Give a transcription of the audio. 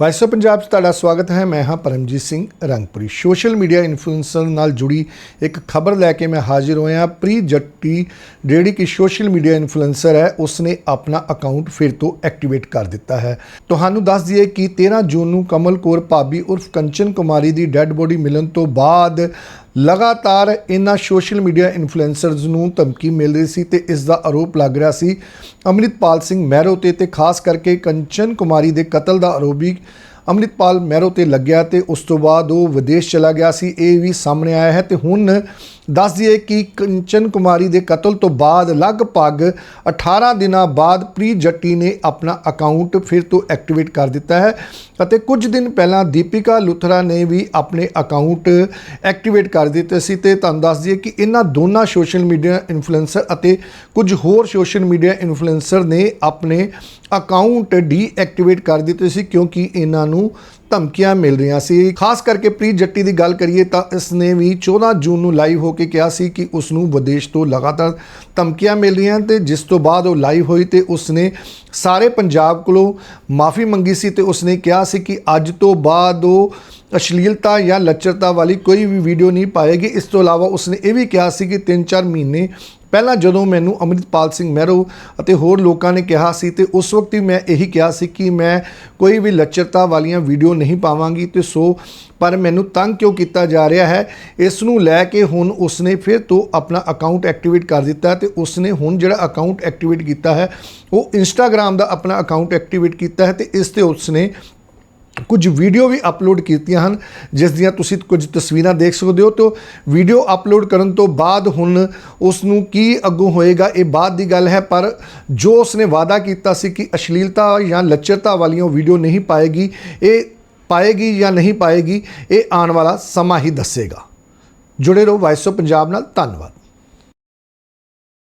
Vice of Punjab 'ਚ ਤੁਹਾਡਾ ਸਵਾਗਤ ਹੈ। ਮੈਂ ਹਾਂ Paramjit Singh Rangpuri. Social media influencer ਨਾਲ ਜੁੜੀ ਇੱਕ ਖਬਰ ਲੈ ਕੇ ਮੈਂ ਹਾਜ਼ਰ ਹੋਇਆ। ਪ੍ਰੀ ਜੱਟੀ, ਜਿਹੜੀ ਕਿ ਸੋਸ਼ਲ ਮੀਡੀਆ ਇਨਫਲੂਐਂਸਰ ਹੈ, ਉਸਨੇ ਆਪਣਾ ਅਕਾਊਂਟ ਫਿਰ ਤੋਂ ਐਕਟੀਵੇਟ ਕਰ ਦਿੱਤਾ ਹੈ। ਤੁਹਾਨੂੰ ਦੱਸ ਦਈਏ ਕਿ 13 ਜੂਨ ਨੂੰ ਕਮਲ ਕੌਰ ਭਾਬੀ ਉਰਫ ਕੰਚਨ ਕੁਮਾਰੀ ਦੀ ਡੈੱਡ ਬੋਡੀ ਮਿਲਣ ਤੋਂ ਬਾਅਦ ਲਗਾਤਾਰ ਇਹਨਾਂ ਸੋਸ਼ਲ ਮੀਡੀਆ ਇਨਫਲੂਐਂਸਰਸ ਨੂੰ ਧਮਕੀ ਮਿਲ ਰਹੀ ਸੀ ਤੇ ਇਸ ਦਾ ਆਰੋਪ ਲੱਗ ਰਿਹਾ ਸੀ। ਅੰਮ੍ਰਿਤਪਾਲ ਸਿੰਘ ਮਹਿਰੋ ਤੇ ਤੇ ਖਾਸ ਕਰਕੇ ਕੰਚਨ ਕੁਮਾਰੀ ਦੇ ਕਤਲ ਦਾ ਆਰੋਪ ਵੀ ਅੰਮ੍ਰਿਤਪਾਲ ਮਹਿਰੋ ਤੇ ਲੱਗਿਆ ਤੇ ਉਸ ਤੋਂ ਬਾਅਦ ਉਹ ਵਿਦੇਸ਼ ਚਲਾ ਗਿਆ ਸੀ, ਇਹ ਵੀ ਸਾਹਮਣੇ ਆਇਆ ਹੈ ਤੇ ਹੁਣ ਦੱਸ ਦਈਏ ਕਿ ਕੰਚਨ ਕੁਮਾਰੀ ਦੇ ਕਤਲ ਤੋਂ ਬਾਅਦ ਲਗਭਗ 18 ਦਿਨਾਂ ਬਾਅਦ ਪ੍ਰੀ ਜੱਟੀ ਨੇ ਆਪਣਾ ਅਕਾਊਂਟ ਫਿਰ ਤੋਂ ਐਕਟੀਵੇਟ ਕਰ ਦਿੱਤਾ ਹੈ ਅਤੇ ਕੁਝ ਦਿਨ ਪਹਿਲਾਂ ਦੀਪਿਕਾ ਲੁਥਰਾ ਨੇ ਵੀ ਆਪਣੇ ਅਕਾਊਂਟ ਐਕਟੀਵੇਟ ਕਰ ਦਿੱਤੇ ਸੀ ਤੇ ਤੁਹਾਨੂੰ ਦੱਸ ਦਈਏ ਕਿ ਇਹਨਾਂ ਦੋਨਾਂ ਸੋਸ਼ਲ ਮੀਡੀਆ ਇਨਫਲੂਐਂਸਰ ਅਤੇ ਕੁਝ ਹੋਰ ਸੋਸ਼ਲ ਮੀਡੀਆ ਇਨਫਲੂਐਂਸਰ ਨੇ ਆਪਣੇ ਅਕਾਊਂਟ ਡੀਐਕਟੀਵੇਟ ਕਰ ਦਿੱਤੇ ਸੀ ਕਿਉਂਕਿ ਇਹਨਾਂ ਨੂੰ ਧਮਕੀਆਂ ਮਿਲ ਰਹੀਆਂ ਸੀ। ਖਾਸ ਕਰਕੇ ਪ੍ਰੀਤ ਜੱਟੀ ਦੀ ਗੱਲ ਕਰੀਏ ਤਾਂ ਇਸ ਨੇ ਵੀ 14 ਜੂਨ ਨੂੰ ਲਾਈਵ ਹੋ ਕੇ ਕਿਹਾ ਸੀ ਕਿ ਉਸ ਨੂੰ ਵਿਦੇਸ਼ ਤੋਂ ਲਗਾਤਾਰ ਧਮਕੀਆਂ ਮਿਲ ਰਹੀਆਂ ਤੇ ਜਿਸ ਤੋਂ ਬਾਅਦ ਉਹ ਲਾਈਵ ਹੋਈ ਤੇ ਉਸ ਨੇ ਸਾਰੇ ਪੰਜਾਬ ਕੋਲੋਂ ਮਾਫੀ ਮੰਗੀ ਸੀ ਤੇ ਉਸ ਨੇ ਕਿਹਾ ਸੀ ਕਿ ਅੱਜ ਤੋਂ ਬਾਅਦ ਉਹ ਅਸ਼ਲੀਲਤਾ ਜਾਂ ਲੱਚਰਤਾ ਵਾਲੀ ਕੋਈ ਵੀ ਵੀਡੀਓ ਨਹੀਂ ਪਾਏਗੀ। ਇਸ ਤੋਂ ਇਲਾਵਾ ਉਸ ਨੇ ਇਹ ਵੀ ਕਿਹਾ ਸੀ ਕਿ 3-4 ਮਹੀਨੇ ਪਹਿਲਾਂ ਜਦੋਂ ਮੈਨੂੰ ਅੰਮ੍ਰਿਤਪਾਲ ਸਿੰਘ ਮਹਿਰੋ ਅਤੇ ਹੋਰ ਲੋਕਾਂ ਨੇ ਕਿਹਾ ਸੀ ਤੇ ਉਸ ਵਕਤ ਹੀ ਮੈਂ ਇਹੀ ਕਿਹਾ ਸੀ ਕਿ ਮੈਂ ਕੋਈ ਵੀ ਲੱਚਰਤਾ ਵਾਲੀਆਂ ਵੀਡੀਓ ਨਹੀਂ ਪਾਵਾਂਗੀ ਤੇ ਸੋ, ਪਰ ਮੈਨੂੰ ਤੰਗ ਕਿਉਂ ਕੀਤਾ ਜਾ ਰਿਹਾ ਹੈ? ਇਸ ਨੂੰ ਲੈ ਕੇ ਹੁਣ ਉਸਨੇ ਫਿਰ ਤੋਂ ਆਪਣਾ ਅਕਾਊਂਟ ਐਕਟੀਵੇਟ ਕਰ ਦਿੱਤਾ ਤੇ ਉਸਨੇ ਹੁਣ ਜਿਹੜਾ ਅਕਾਊਂਟ ਐਕਟੀਵੇਟ ਕੀਤਾ ਹੈ, ਉਹ ਇੰਸਟਾਗ੍ਰam ਦਾ ਆਪਣਾ ਅਕਾਊਂਟ ਐਕਟੀਵੇਟ ਕੀਤਾ ਹੈ ਤੇ ਇਸ ਤੇ ਉਸਨੇ ਕੁਝ ਵੀਡੀਓ ਵੀ ਅਪਲੋਡ ਕੀਤੀਆਂ ਹਨ, ਜਿਸ ਦੀਆਂ ਤੁਸੀਂ ਕੁਝ ਤਸਵੀਰਾਂ ਦੇਖ ਸਕਦੇ ਹੋ। ਤੋਂ ਵੀਡੀਓ ਅਪਲੋਡ ਕਰਨ ਤੋਂ ਬਾਅਦ ਹੁਣ ਉਸ ਨੂੰ ਕੀ ਅੱਗੋਂ ਹੋਏਗਾ, ਇਹ ਬਾਅਦ ਦੀ ਗੱਲ ਹੈ, ਪਰ ਜੋ ਉਸਨੇ ਵਾਅਦਾ ਕੀਤਾ ਸੀ ਕਿ ਅਸ਼ਲੀਲਤਾ ਜਾਂ ਲੱਚਰਤਾ ਵਾਲੀਆਂ ਵੀਡੀਓ ਨਹੀਂ ਪਾਏਗੀ, ਇਹ ਪਾਏਗੀ ਜਾਂ ਨਹੀਂ ਪਾਏਗੀ, ਇਹ ਆਉਣ ਵਾਲਾ ਸਮਾਂ ਹੀ ਦੱਸੇਗਾ। ਜੁੜੇ ਰਹੋ ਵਾਇਸ ਆਫ ਪੰਜਾਬ ਨਾਲ, ਧੰਨਵਾਦ।